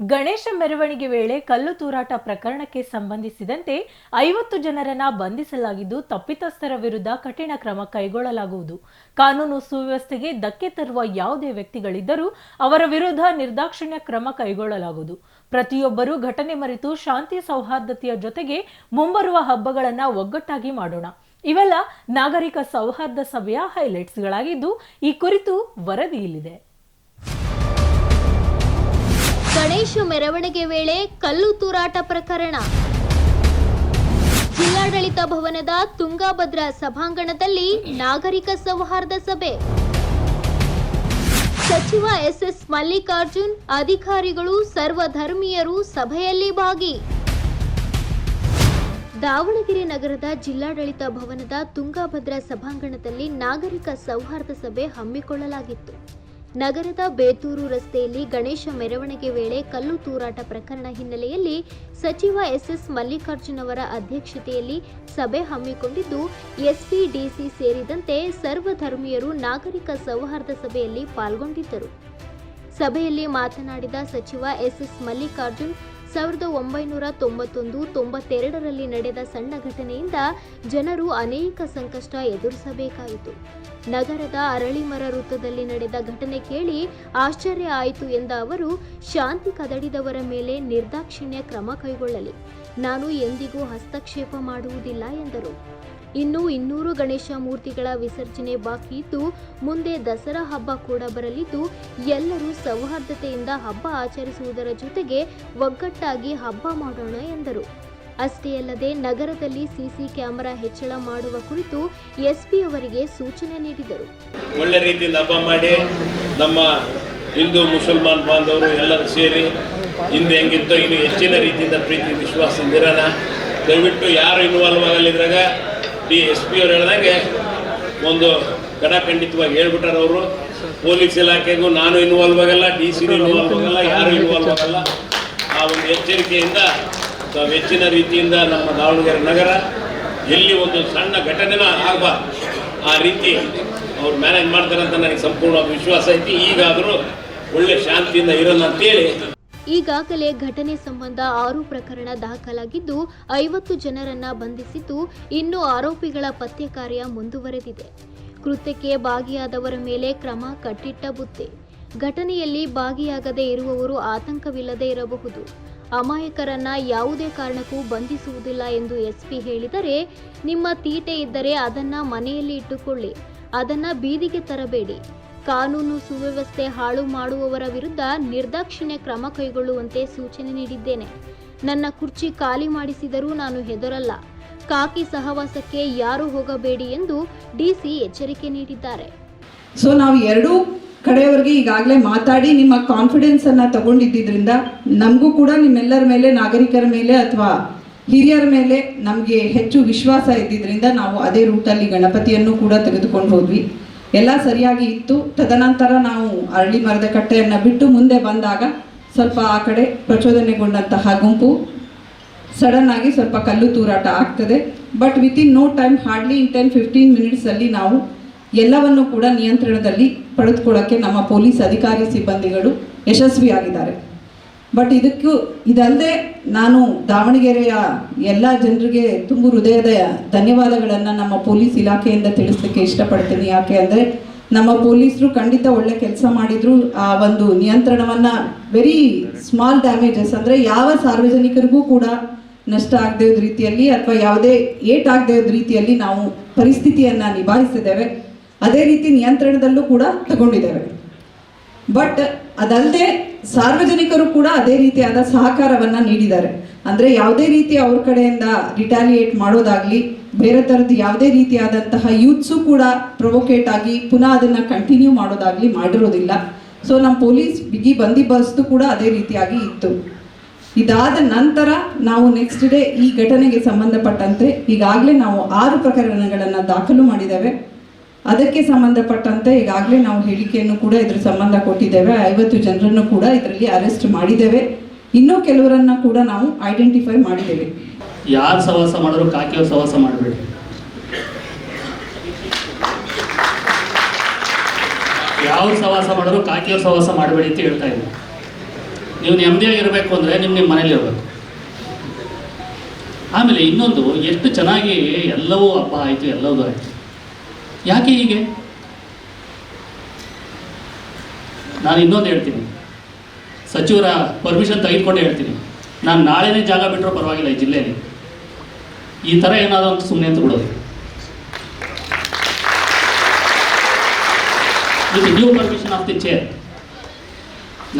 ಗಣೇಶ ಮೆರವಣಿಗೆ ವೇಳೆ ಕಲ್ಲು ತೂರಾಟ ಪ್ರಕರಣಕ್ಕೆ ಸಂಬಂಧಿಸಿದಂತೆ ಐವತ್ತು ಜನರನ್ನ ಬಂಧಿಸಲಾಗಿದ್ದು ತಪ್ಪಿತಸ್ಥರ ವಿರುದ್ಧ ಕಠಿಣ ಕ್ರಮ ಕೈಗೊಳ್ಳಲಾಗುವುದು. ಕಾನೂನು ಸುವ್ಯವಸ್ಥೆಗೆ ಧಕ್ಕೆ ತರುವ ಯಾವುದೇ ವ್ಯಕ್ತಿಗಳಿದ್ದರೂ ಅವರ ವಿರುದ್ಧ ನಿರ್ದಾಕ್ಷಿಣ್ಯ ಕ್ರಮ ಕೈಗೊಳ್ಳಲಾಗುವುದು. ಪ್ರತಿಯೊಬ್ಬರೂ ಘಟನೆ ಮರೆತು ಶಾಂತಿ ಸೌಹಾರ್ದತೆಯ ಜೊತೆಗೆ ಮುಂಬರುವ ಹಬ್ಬಗಳನ್ನ ಒಗ್ಗಟ್ಟಾಗಿ ಮಾಡೋಣ. ಇವೆಲ್ಲ ನಾಗರಿಕ ಸೌಹಾರ್ದ ಸಭೆಯ ಹೈಲೈಟ್ಸ್ಗಳಾಗಿದ್ದು ಈ ಕುರಿತು ವರದಿ ಇಲ್ಲಿದೆ ಗಣೇಶ ಮೆರವಣಿಗೆ ವೇಳೆ ಕಲ್ಲು ತೂರಾಟ ಪ್ರಕರಣ. ಜಿಲ್ಲಾಡಳಿತ ಭವನದ ತುಂಗಾಭದ್ರಾ ಸಭಾಂಗಣದಲ್ಲಿ ನಾಗರಿಕ ಸೌಹಾರ್ದ ಸಭೆ. ಸಚಿವ ಎಸ್ಎಸ್ ಮಲ್ಲಿಕಾರ್ಜುನ್ ಅಧಿಕಾರಿಗಳು ಸರ್ವಧರ್ಮೀಯರು ಸಭೆಯಲ್ಲಿ ಭಾಗಿ. ದಾವಣಗೆರೆ ನಗರದ ಜಿಲ್ಲಾಡಳಿತ ಭವನದ ತುಂಗಾಭದ್ರಾ ಸಭಾಂಗಣದಲ್ಲಿ ನಾಗರಿಕ ಸೌಹಾರ್ದ ಸಭೆ ಹಮ್ಮಿಕೊಳ್ಳಲಾಗಿತ್ತು. ನಗರದ ಬೇತೂರು ರಸ್ತೆಯಲ್ಲಿ ಗಣೇಶ ಮೆರವಣಿಗೆ ವೇಳೆ ಕಲ್ಲು ತೂರಾಟ ಪ್ರಕರಣ ಹಿನ್ನೆಲೆಯಲ್ಲಿ ಸಚಿವ ಎಸ್ಎಸ್ ಮಲ್ಲಿಕಾರ್ಜುನ್ ಅವರ ಅಧ್ಯಕ್ಷತೆಯಲ್ಲಿ ಸಭೆ ಹಮ್ಮಿಕೊಂಡಿದ್ದು, ಎಸ್ಪಿ, ಡಿಸಿ ಸೇರಿದಂತೆ ಸರ್ವಧರ್ಮೀಯರು ನಾಗರಿಕ ಸೌಹಾರ್ದ ಸಭೆಯಲ್ಲಿ ಪಾಲ್ಗೊಂಡಿದ್ದರು. ಸಭೆಯಲ್ಲಿ ಮಾತನಾಡಿದ ಸಚಿವ ಎಸ್ಎಸ್ ಮಲ್ಲಿಕಾರ್ಜುನ್, ಸಾವಿರದ ಒಂಬೈನೂರ ತೊಂಬತ್ತೊಂದು ತೊಂಬತ್ತೆರಡರಲ್ಲಿ ನಡೆದ ಸಣ್ಣ ಘಟನೆಯಿಂದ ಜನರು ಅನೇಕ ಸಂಕಷ್ಟ ಎದುರಿಸಬೇಕಾಯಿತು. ನಗರದ ಅರಳಿಮರ ವೃತ್ತದಲ್ಲಿ ನಡೆದ ಘಟನೆ ಕೇಳಿ ಆಶ್ಚರ್ಯ ಆಯಿತು ಎಂದ ಅವರು, ಶಾಂತಿ ಕದಡಿದವರ ಮೇಲೆ ನಿರ್ದಾಕ್ಷಿಣ್ಯ ಕ್ರಮ ಕೈಗೊಳ್ಳಲಿ. ನಾನು ಎಂದಿಗೂ ಹಸ್ತಕ್ಷೇಪ ಮಾಡುವುದಿಲ್ಲ ಎಂದರು. ಇನ್ನು ಇನ್ನೂರು ಗಣೇಶ ಮೂರ್ತಿಗಳ ವಿಸರ್ಜನೆ ಬಾಕಿ ಇದ್ದು, ಮುಂದೆ ದಸರಾ ಹಬ್ಬ ಕೂಡ ಬರಲಿದ್ದು, ಎಲ್ಲರೂ ಸೌಹಾರ್ದತೆಯಿಂದ ಹಬ್ಬ ಆಚರಿಸುವುದರ ಜೊತೆಗೆ ಒಗ್ಗಟ್ಟಾಗಿ ಹಬ್ಬ ಮಾಡೋಣ ಎಂದರು. ಅಷ್ಟೇ ಅಲ್ಲದೆ ನಗರದಲ್ಲಿ ಸಿಸಿ ಕ್ಯಾಮೆರಾ ಹೆಚ್ಚಳ ಮಾಡುವ ಕುರಿತು ಎಸ್ಪಿ ಅವರಿಗೆ ಸೂಚನೆ ನೀಡಿದರು. ಒಳ್ಳೆ ರೀತಿಯಿಂದ ಹಬ್ಬ ಮಾಡಿ ನಮ್ಮ ಹಿಂದೂ ಮುಸಲ್ಮಾನ್ ಬಾಂಧವರು ಎಲ್ಲರೂ ಸೇರಿ ಹಿಂದೆ ಹೆಂಗಿತ್ತೋ ಇನ್ನು ಹೆಚ್ಚಿನ ರೀತಿಯಿಂದ ಪ್ರೀತಿ ವಿಶ್ವಾಸದಿಂದ ಇರೋಣ ದಯವಿಟ್ಟು ಯಾರು ಇನ್ವಾಲ್ವ್ ಆಗಲಿದ್ರಾಗ ಡಿ ಎಸ್ ಪಿ ಅವ್ರು ಹೇಳ್ದಂಗೆ ಒಂದು ಖಂಡಿತವಾಗಿ ಹೇಳ್ಬಿಟ್ಟಾರ ಅವರು. ಪೊಲೀಸ್ ಇಲಾಖೆಗೂ ನಾನು ಇನ್ವಾಲ್ವ್ ಆಗಲ್ಲ, ಡಿ ಸಿ ಇನ್ವಾಲ್ವ್ ಆಗಲ್ಲ, ಯಾರು ಇನ್ವಾಲ್ವ್ ಆಗಲ್ಲ. ಆ ಒಂದು ಎಚ್ಚರಿಕೆಯಿಂದ ತಾವು ಹೆಚ್ಚಿನ ರೀತಿಯಿಂದ ನಮ್ಮ ದಾವಣಗೆರೆ ನಗರ ಎಲ್ಲಿ ಒಂದು ಸಣ್ಣ ಘಟನೆನ ಆಗಬಾರ್ದು ಆ ರೀತಿ ಅವ್ರು ಮ್ಯಾನೇಜ್ ಮಾಡ್ತಾರೆ ಅಂತ ನನಗೆ ಸಂಪೂರ್ಣ ವಿಶ್ವಾಸ ಐತಿ. ಈಗಾದರೂ ಒಳ್ಳೆ ಶಾಂತಿಯಿಂದ ಇರೋಣ ಅಂತೇಳಿ. ಈಗಾಗಲೇ ಘಟನೆ ಸಂಬಂಧ ಆರು ಪ್ರಕರಣ ದಾಖಲಾಗಿದ್ದು ಐವತ್ತು ಜನರನ್ನ ಬಂಧಿಸಿದ್ದು ಇನ್ನು ಆರೋಪಿಗಳ ಪತ್ತೆ ಕಾರ್ಯ ಮುಂದುವರೆದಿದೆ. ಕೃತ್ಯಕ್ಕೆ ಭಾಗಿಯಾದವರ ಮೇಲೆ ಕ್ರಮ ಕಟ್ಟಿಟ್ಟ ಬುತ್ತಿ ಘಟನೆಯಲ್ಲಿ ಭಾಗಿಯಾಗದೇ ಇರುವವರು ಆತಂಕವಿಲ್ಲದೆ ಇರಬಹುದು. ಅಮಾಯಕರನ್ನ ಯಾವುದೇ ಕಾರಣಕ್ಕೂ ಬಂಧಿಸುವುದಿಲ್ಲ ಎಂದು ಎಸ್ಪಿ ಹೇಳಿದರೆ, ನಿಮ್ಮ ತೀಟೆ ಇದ್ದರೆ ಅದನ್ನ ಮನೆಯಲ್ಲಿ ಇಟ್ಟುಕೊಳ್ಳಿ, ಅದನ್ನ ಬೀದಿಗೆ ತರಬೇಡಿ. ಕಾನೂನು ಸುವ್ಯವಸ್ಥೆ ಹಾಳು ಮಾಡುವವರ ವಿರುದ್ಧ ನಿರ್ದಾಕ್ಷಿಣ್ಯ ಕ್ರಮ ಕೈಗೊಳ್ಳುವಂತೆ ಸೂಚನೆ ನೀಡಿದ್ದೇನೆ. ನನ್ನ ಕುರ್ಚಿ ಖಾಲಿ ಮಾಡಿಸಿದರೂ ನಾನು ಹೆದರಲ್ಲ. ಕಾಕಿ ಸಹವಾಸಕ್ಕೆ ಯಾರು ಹೋಗಬೇಡಿ ಎಂದು ಡಿಸಿ ಎಚ್ಚರಿಕೆ ನೀಡಿದ್ದಾರೆ. ಸೊ ನಾವು ಎರಡೂ ಕಡೆಯವರೆಗೆ ಈಗಾಗಲೇ ಮಾತಾಡಿ ನಿಮ್ಮ ಕಾನ್ಫಿಡೆನ್ಸ್ ಅನ್ನ ತಗೊಂಡಿದ್ದರಿಂದ ನಮಗೂ ಕೂಡ ನಿಮ್ಮೆಲ್ಲರ ಮೇಲೆ, ನಾಗರಿಕರ ಮೇಲೆ ಅಥವಾ ಹಿರಿಯರ ಮೇಲೆ ನಮಗೆ ಹೆಚ್ಚು ವಿಶ್ವಾಸ ಇದ್ದಿದ್ದರಿಂದ ನಾವು ಅದೇ ರೂಟಲ್ಲಿ ಗಣಪತಿಯನ್ನು ಕೂಡ ತೆಗೆದುಕೊಂಡು ಹೋದ್ವಿ. ಎಲ್ಲ ಸರಿಯಾಗಿ ಇತ್ತು. ತದನಂತರ ನಾವು ಅರಳಿ ಮರದ ಕಟ್ಟೆಯನ್ನು ಬಿಟ್ಟು ಮುಂದೆ ಬಂದಾಗ ಸ್ವಲ್ಪ ಆ ಕಡೆ ಪ್ರಚೋದನೆಗೊಂಡಂತಹ ಗುಂಪು ಸಡನ್ ಆಗಿ ಸ್ವಲ್ಪ ಕಲ್ಲು ತೂರಾಟ ಆಗ್ತದೆ. But with in no time hardly in ten fifteen ಮಿನಿಟ್ಸಲ್ಲಿ ನಾವು ಎಲ್ಲವನ್ನು ಕೂಡ ನಿಯಂತ್ರಣದಲ್ಲಿ ಪಡೆದುಕೊಳ್ಳೋಕ್ಕೆ ನಮ್ಮ ಪೊಲೀಸ್ ಅಧಿಕಾರಿ ಸಿಬ್ಬಂದಿಗಳು ಯಶಸ್ವಿಯಾಗಿದ್ದಾರೆ. ಬಟ್ ಇದಕ್ಕೂ, ಇದಲ್ಲದೆ ನಾನು ದಾವಣಗೆರೆಯ ಎಲ್ಲ ಜನರಿಗೆ ತುಂಬು ಹೃದಯದ ಧನ್ಯವಾದಗಳನ್ನು ನಮ್ಮ ಪೊಲೀಸ್ ಇಲಾಖೆಯಿಂದ ತಿಳಿಸ್ಲಿಕ್ಕೆ ಇಷ್ಟಪಡ್ತೀನಿ. ಯಾಕೆ ಅಂದರೆ ನಮ್ಮ ಪೊಲೀಸರು ಖಂಡಿತ ಒಳ್ಳೆ ಕೆಲಸ ಮಾಡಿದ್ರು. ಆ ಒಂದು ನಿಯಂತ್ರಣವನ್ನು ವೆರಿ ಸ್ಮಾಲ್ ಡ್ಯಾಮೇಜಸ್ ಅಂದರೆ ಯಾವ ಸಾರ್ವಜನಿಕರಿಗೂ ಕೂಡ ನಷ್ಟ ಆಗದೇ ರೀತಿಯಲ್ಲಿ ಅಥವಾ ಯಾವುದೇ ಏಟ್ ಆಗದೇ ರೀತಿಯಲ್ಲಿ ನಾವು ಪರಿಸ್ಥಿತಿಯನ್ನು ನಿಭಾಯಿಸಿದ್ದೇವೆ. ಅದೇ ರೀತಿ ನಿಯಂತ್ರಣದಲ್ಲೂ ಕೂಡ ತಗೊಂಡಿದ್ದಾರೆ ಬಟ್ ಅದಲ್ಲದೆ ಸಾರ್ವಜನಿಕರು ಕೂಡ ಅದೇ ರೀತಿಯಾದ ಸಹಕಾರವನ್ನ ನೀಡಿದ್ದಾರೆ. ಅಂದ್ರೆ ಯಾವುದೇ ರೀತಿ ಅವ್ರ ಕಡೆಯಿಂದ ರಿಟಾಲಿಯೇಟ್ ಮಾಡೋದಾಗ್ಲಿ, ಬೇರೆ ಥರದ್ದು ಯಾವುದೇ ರೀತಿಯಾದಂತಹ ಯೂತ್ಸು ಕೂಡ ಪ್ರೊವೊಕೇಟ್ ಆಗಿ ಪುನಃ ಅದನ್ನ ಕಂಟಿನ್ಯೂ ಮಾಡೋದಾಗ್ಲಿ ಮಾಡಿರೋದಿಲ್ಲ. ಸೊ ನಮ್ಮ ಪೊಲೀಸ್ ಬಿಗಿ ಬಂದಿಬಸ್ತು ಕೂಡ ಅದೇ ರೀತಿಯಾಗಿ ಇತ್ತು. ಇದಾದ ನಂತರ ನಾವು ನೆಕ್ಸ್ಟ್ ಡೇ ಈ ಘಟನೆಗೆ ಸಂಬಂಧಪಟ್ಟಂತೆ ಈಗಾಗಲೇ ನಾವು ಆರು ಪ್ರಕರಣಗಳನ್ನು ದಾಖಲು ಮಾಡಿದ್ದೇವೆ. ಅದಕ್ಕೆ ಸಂಬಂಧಪಟ್ಟಂತೆ ಈಗಾಗಲೇ ನಾವು ಹೇಳಿಕೆಯನ್ನು ಕೂಡ ಇದ್ರ ಸಂಬಂಧ ಕೊಟ್ಟಿದ್ದೇವೆ. ಐವತ್ತು ಜನರನ್ನು ಕೂಡ ಇದರಲ್ಲಿ ಅರೆಸ್ಟ್ ಮಾಡಿದ್ದೇವೆ. ಇನ್ನೂ ಕೆಲವರನ್ನ ಕೂಡ ನಾವು ಐಡೆಂಟಿಫೈ ಮಾಡಿದ್ದೇವೆ. ಯಾರು ಸವಾಸ ಮಾಡಿದ್ರು ಕಾಕಿಯ ಸವಾಸ ಮಾಡಬೇಡಿ. ಯಾವ ಸವಾಸ ಮಾಡಿದ್ರು ಕಾಕಿಯವ್ರು ಸವಾಸ ಮಾಡಬೇಡಿ ಅಂತ ಹೇಳ್ತಾ ಇದ್ದೀನಿ ನೀವು ನೆಮ್ಮದಿಯಾಗಿರಬೇಕು ಅಂದರೆ ನಿಮ್ಮ ನಿಮ್ಮ ಮನೇಲಿ ಇರಬೇಕು. ಆಮೇಲೆ ಇನ್ನೊಂದು, ಎಷ್ಟು ಚೆನ್ನಾಗಿ ಎಲ್ಲವೂ ಹಬ್ಬ ಆಯಿತು, ಎಲ್ಲವೂ ಆಯಿತು. ಯಾಕೆ ಹೀಗೆ? ನಾನು ಇನ್ನೊಂದು ಹೇಳ್ತೀನಿ. ಸಚಿವರ ಪರ್ಮಿಷನ್ ತೆಗೆದುಕೊಂಡು ಹೇಳ್ತೀನಿ. ನಾನು ನಾಳೆನೇ ಜಾಗ ಬಿಟ್ಟರೂ ಪರವಾಗಿಲ್ಲ ಈ ಜಿಲ್ಲೆಯಲ್ಲಿ. ಈ ಥರ ಏನಾದರೂ ಅಂತ ಸುಮ್ಮನೆ ಅಂತ ಬಿಡೋದು. ಇದು new permission of the chair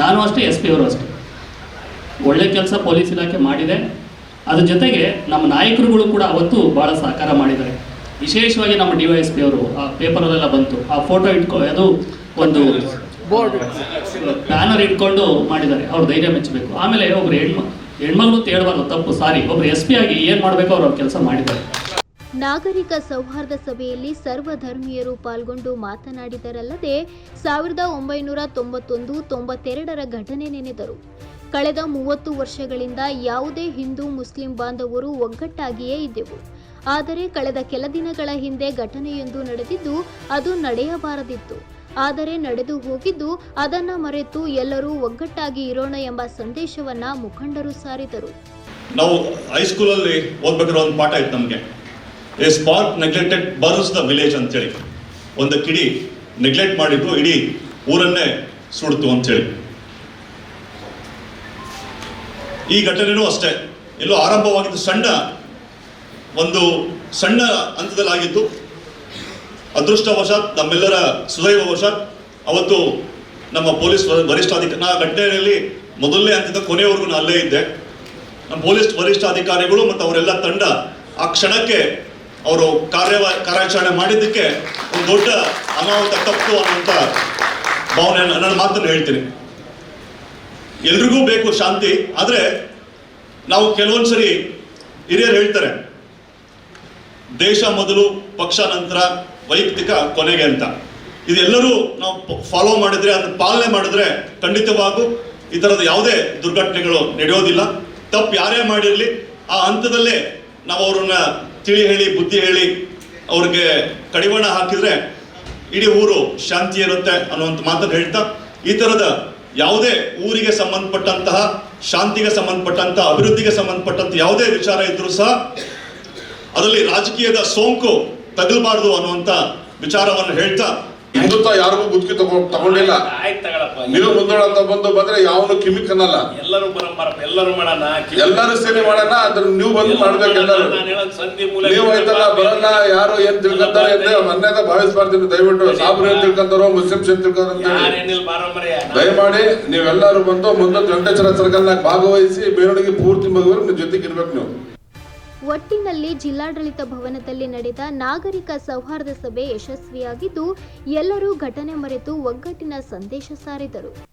ನಾನು ಅಷ್ಟೇ ಎಸ್ ಪಿ ಅವರು ಅಷ್ಟೇ. ಒಳ್ಳೆ ಕೆಲಸ ಪೊಲೀಸ್ ಇಲಾಖೆ ಮಾಡಿದೆ. ಅದ್ರ ಜೊತೆಗೆ ನಮ್ಮ ನಾಯಕರುಗಳು ಕೂಡ ಅವತ್ತು ಭಾಳ ಸಹಕಾರ ಮಾಡಿದ್ದಾರೆ. ವಿಶೇಷವಾಗಿ ನಮ್ಮ ಡಿ ವೈ ಎಸ್ ಪಿ ಅವರು ಆ ಪೇಪರಲ್ಲೆಲ್ಲ ಬಂತು. ಆ ಫೋಟೋ ಇಟ್ಕೊ ಅದು ಒಂದು ಬ್ಯಾನರ್ ಇಟ್ಕೊಂಡು ಮಾಡಿದ್ದಾರೆ. ಅವ್ರ ಧೈರ್ಯ ಮೆಚ್ಚಬೇಕು. ಆಮೇಲೆ ಒಬ್ರು ಹೆಣ್ಮ ಹೆಣ್ಮಗಳು ತೇಳಬಾರ್ದು ತಪ್ಪು ಸಾರಿ. ಒಬ್ರು ಎಸ್ ಪಿ ಆಗಿ ಏನು ಮಾಡಬೇಕು ಅವ್ರು ಅವ್ರ ಕೆಲಸ ಮಾಡಿದ್ದಾರೆ. ನಾಗರಿಕ ಸೌಹಾರ್ದ ಸಭೆಯಲ್ಲಿ ಸರ್ವಧರ್ಮೀಯರು ಪಾಲ್ಗೊಂಡು ಮಾತನಾಡಿದರಲ್ಲದೆ ಸಾವಿರದ ಒಂಬೈನೂರ ತೊಂಬತ್ತೊಂದು ತೊಂಬತ್ತೆರಡರ ಘಟನೆ ನೆನೆದರು. ಕಳೆದ ಮೂವತ್ತು ವರ್ಷಗಳಿಂದ ಯಾವುದೇ ಹಿಂದೂ ಮುಸ್ಲಿಂ ಬಾಂಧವರು ಒಗ್ಗಟ್ಟಾಗಿಯೇ ಇದ್ದೆವು. ಆದರೆ ಕಳೆದ ಕೆಲ ದಿನಗಳ ಹಿಂದೆ ಘಟನೆಯೊಂದು ನಡೆದಿದ್ದು, ಅದು ನಡೆಯಬಾರದಿತ್ತು. ಆದರೆ ನಡೆದು ಹೋಗಿದ್ದು, ಅದನ್ನ ಮರೆತು ಎಲ್ಲರೂ ಒಗ್ಗಟ್ಟಾಗಿ ಇರೋಣ ಎಂಬ ಸಂದೇಶವನ್ನ ಮುಖಂಡರು ಸಾರಿದರು. ನಾವು ಹೈಸ್ಕೂಲಲ್ಲಿ ಓದ್ಬೇಕಾದ್ರೆ ಒಂದು ಪಾಠ ಇತ್ತು ನಮಗೆ. A spot neglected birds the village ಅಂತೇಳಿ. ಒಂದು ಕಿಡಿ ನೆಗ್ಲೆಕ್ಟ್ ಮಾಡಿದ್ರು, ಇಡೀ ಊರನ್ನೇ ಸುಡ್ತು ಅಂತೇಳಿ. ಈ ಘಟನೆನೂ ಅಷ್ಟೇ. ಎಲ್ಲೋ ಆರಂಭವಾಗಿದ್ದು ಸಣ್ಣ ಒಂದು ಸಣ್ಣ ಹಂತದಲ್ಲಾಗಿದ್ದು ಅದೃಷ್ಟವಶಾತ್ ನಮ್ಮೆಲ್ಲರ ಸುದೈವವಶಾತ್ ಅವತ್ತು ನಮ್ಮ ಪೊಲೀಸ್ ವರಿಷ್ಠಾಧಿಕಾರಿ ನಾ ಘಟನೆಯಲ್ಲಿ ಮೊದಲನೇ ಹಂತದ ಕೊನೆಯವರೆಗೂ ನಾನು ಅಲ್ಲೇ ಇದ್ದೆ. ನಮ್ಮ ಪೊಲೀಸ್ ವರಿಷ್ಠಾಧಿಕಾರಿಗಳು ಮತ್ತು ಅವರೆಲ್ಲ ತಂಡ ಆ ಕ್ಷಣಕ್ಕೆ ಅವರು ಕಾರ್ಯ ಕಾರ್ಯಾಚರಣೆ ಮಾಡಿದ್ದಕ್ಕೆ ಒಂದು ದೊಡ್ಡ ಅನಾಹುತ ತಪ್ಪು ಅನ್ನುವಂಥ ಭಾವನೆ ನನ್ನ ಮಾತನ್ನು ಹೇಳ್ತೀನಿ. ಎಲ್ರಿಗೂ ಬೇಕು ಶಾಂತಿ, ಆದರೆ ನಾವು ಕೆಲವೊಂದು ಸರಿ ಹಿರಿಯರು ಹೇಳ್ತಾರೆ ದೇಶ ಮೊದಲು, ಪಕ್ಷ ನಂತರ, ವೈಯಕ್ತಿಕ ಕೊನೆಗೆ ಅಂತ. ಇದೆಲ್ಲರೂ ನಾವು ಫಾಲೋ ಮಾಡಿದ್ರೆ, ಅದನ್ನ ಪಾಲನೆ ಮಾಡಿದ್ರೆ ಖಂಡಿತವಾಗೂ ಈ ಥರದ ಯಾವುದೇ ದುರ್ಘಟನೆಗಳು ನಡೆಯೋದಿಲ್ಲ. ತಪ್ಪು ಯಾರೇ ಮಾಡಿರಲಿ, ಆ ಹಂತದಲ್ಲೇ ನಾವು ಅವ್ರನ್ನ ತಿಳಿ ಹೇಳಿ, ಬುದ್ಧಿ ಹೇಳಿ ಅವ್ರಿಗೆ ಕಡಿವಾಣ ಹಾಕಿದ್ರೆ ಇಡೀ ಊರು ಶಾಂತಿ ಇರುತ್ತೆ ಅನ್ನುವಂಥ ಮಾತನ್ನು ಹೇಳ್ತಾ, ಈ ಥರದ ಯಾವುದೇ ಊರಿಗೆ ಸಂಬಂಧಪಟ್ಟಂತಹ, ಶಾಂತಿಗೆ ಸಂಬಂಧಪಟ್ಟಂತಹ, ಅಭಿವೃದ್ಧಿಗೆ ಸಂಬಂಧಪಟ್ಟಂತ ಯಾವುದೇ ವಿಚಾರ ಇದ್ರೂ ಸಹ ಅದರಲ್ಲಿ ರಾಜಕೀಯದ ಸೋಂಕು ತಗಲ್ಬಾರ್ದು ಅನ್ನುವಂತ ವಿಚಾರವನ್ನು ಹೇಳ್ತಾ ಹಿಂದುತ್ವ ಯಾರಿಗೂ ಗುತ್ತಿಗೆ ತಗೊ ತಗೊಂಡಿಲ್ಲ. ನೀವು ಮುಂದೋಣ ಅಂತ ಮುಂದೋಳಂತ ಬಂದು ಬಂದ್ರೆ ಯಾವನು ಕಿಮಿಕ್ ಅನ್ನಲ್ಲ. ಎಲ್ಲರೂ ಎಲ್ಲರೂ ಮಾಡೋಣ ಎಲ್ಲರೂ ಸೇರಿ ಮಾಡೋಣ ಅದ್ರ ನೀವು ಬಂದು ಮಾಡ್ಬೇಕು ಎಲ್ಲರೂ. ನಾನು ಹೇಳೋದು ಸಂಧಿ ಮೂಲ ನೀವು ಆಯ್ತಲ್ಲ ಬರಲ್ಲ ಯಾರು ಏನ್ ತಿಳ್ಕೊಂತಾರೆ ಅಂತ ಮನ್ಯಾಗ ಭಾವಿಸ್ಬಾರ್ದು ದಯವಿಟ್ಟು ಸಾಬ್ರು ಏನ್ ತಿಳ್ಕೊಂತಾರೋ ಮುಸ್ಲಿಮ್ಸ್ ಏನ್ ತಿಳ್ಕೊಂತ ದಯಮಾಡಿ ನೀವೆಲ್ಲರೂ ಬಂದು ಮುಂದೊಂದು ವೆಂಕಟೇಶ್ವರ ಸರ್ಕಲ್ನಾಗ ಭಾಗವಹಿಸಿ ಮೆರವಣಿಗೆ ಪೂರ್ತಿ ಮಗುವರು ನಿಮ್ ಜೊತೆಗೆ ಇರ್ಬೇಕು ನೀವು. ಒಟ್ಟಿನಲ್ಲಿ ಜಿಲ್ಲಾಡಳಿತ ಭವನದಲ್ಲಿ ನಡೆದ ನಾಗರಿಕ ಸೌಹಾರ್ದ ಸಭೆ ಯಶಸ್ವಿಯಾಗಿದ್ದು ಎಲ್ಲರೂ ಘಟನೆ ಮರೆತು ಒಗ್ಗಟ್ಟಿನ ಸಂದೇಶ ಸಾರಿದರು.